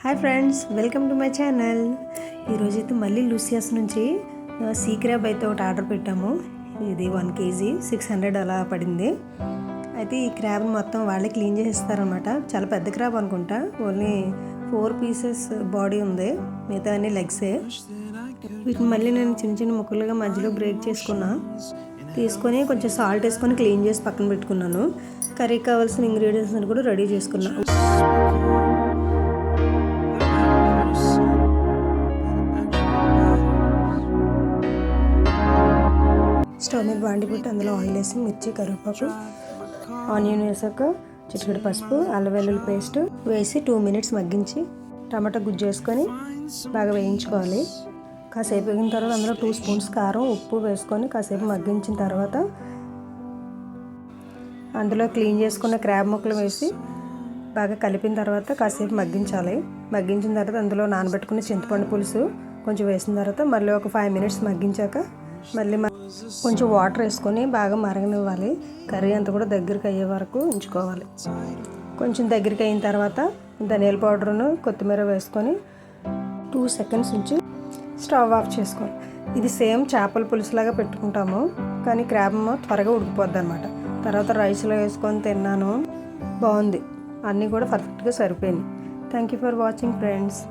Hi friends welcome to my channel. ఈరోజు అయితే మళ్ళీ లూసియస్ నుంచి సీ క్రాబ్ అయితే ఒకటి ఆర్డర్ పెట్టాము. ఇది వన్ కేజీ సిక్స్ హండ్రెడ్ అలా పడింది. అయితే ఈ క్రాబ్ మొత్తం వాళ్ళే క్లీన్ చేసేస్తారనమాట చాలా పెద్ద క్రాబ్ అనుకుంటా. ఓన్లీ ఫోర్ పీసెస్ బాడీ ఉంది. మిగతా అన్ని లెగ్సే వీటిని మళ్ళీ నేను చిన్న చిన్న ముక్కలుగా మధ్యలో బ్రేక్ చేసుకున్నా. తీసుకొని కొంచెం సాల్ట్ వేసుకొని క్లీన్ చేసి పక్కన పెట్టుకున్నాను. కర్రీకి కావాల్సిన ఇంగ్రీడియంట్స్ కూడా రెడీ చేసుకున్నాను స్టవ్ మీద బాండి పెట్టి అందులో ఆయిల్ వేసి మిర్చి కరివేపాకు ఆనియన్ వేసాక చిటికెడు పసుపు అల్లం వెల్లుల్లి పేస్ట్ వేసి టూ మినిట్స్ మగ్గించి టమాటా గుజ్జు వేసుకొని బాగా వేయించుకోవాలి. కాసేపు వేగిన తర్వాత అందులో టూ స్పూన్స్ కారం ఉప్పు వేసుకొని కాసేపు మగ్గించిన తర్వాత అందులో క్లీన్ చేసుకున్న క్రాబ్ ముక్కలు వేసి బాగా కలిపిన తర్వాత కాసేపు మగ్గించాలి. మగ్గించిన తర్వాత అందులో నానబెట్టుకున్న చింతపండు పులుసు కొంచెం వేసిన తర్వాత మళ్ళీ ఒక ఫైవ్ మినిట్స్ మగ్గించాక మళ్ళీ కొంచెం వాటర్ వేసుకొని బాగా మరగనివ్వాలి. కర్రీ అంతా కూడా దగ్గరికి అయ్యే వరకు ఉంచుకోవాలి. కొంచెం దగ్గరికి అయిన తర్వాత ధనియాల పౌడర్ను కొత్తిమీర వేసుకొని టూ సెకండ్స్ ఉంచి స్టవ్ ఆఫ్ చేసుకోవాలి. ఇది సేమ్ చేపల పులుసులాగా పెట్టుకుంటాము కానీ క్రాబ్ త్వరగా ఉడికిపోద్ది అనమాట తర్వాత రైస్లో వేసుకొని తిన్నాను. బాగుంది. అన్నీ కూడా పర్ఫెక్ట్గా సరిపోయింది. Thank you for watching friends